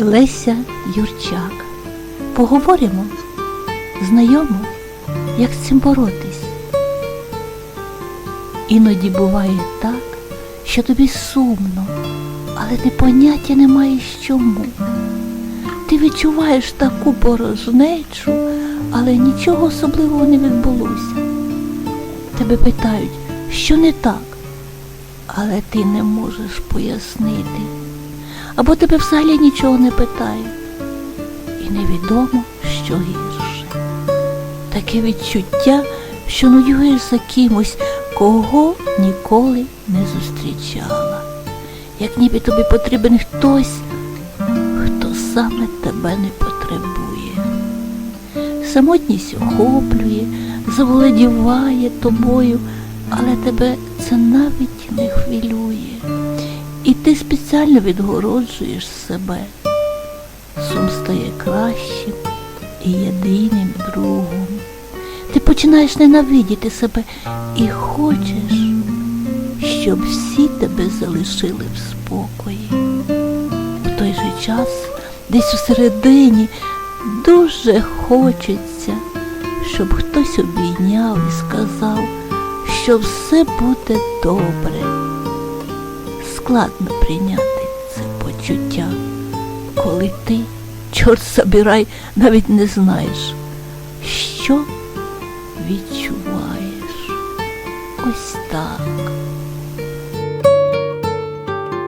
Леся Юрчак. Поговоримо знайомо, як з цим боротись. Іноді буває так, що тобі сумно, але ти поняття не маєш чому. Ти відчуваєш таку порожнечу, але нічого особливого не відбулося. Тебе питають, що не так, але ти не можеш пояснити. Або тебе взагалі нічого не питають. І невідомо, що гірше. Таке відчуття, що нудьгуєш за кимось, кого ніколи не зустрічала. Як ніби тобі потрібен хтось, хто саме тебе не потребує. Самотність охоплює, заволодіває тобою, але тебе це навіть не хвилює. І ти спеціально відгороджуєш себе. Сум стає кращим і єдиним другом. Ти починаєш ненавидіти себе і хочеш, щоб всі тебе залишили в спокої. В той же час, десь усередині, дуже хочеться, щоб хтось обійняв і сказав, що все буде добре. Складно прийняти це почуття, коли ти, чорт забирай, навіть не знаєш, що відчуваєш. Ось так.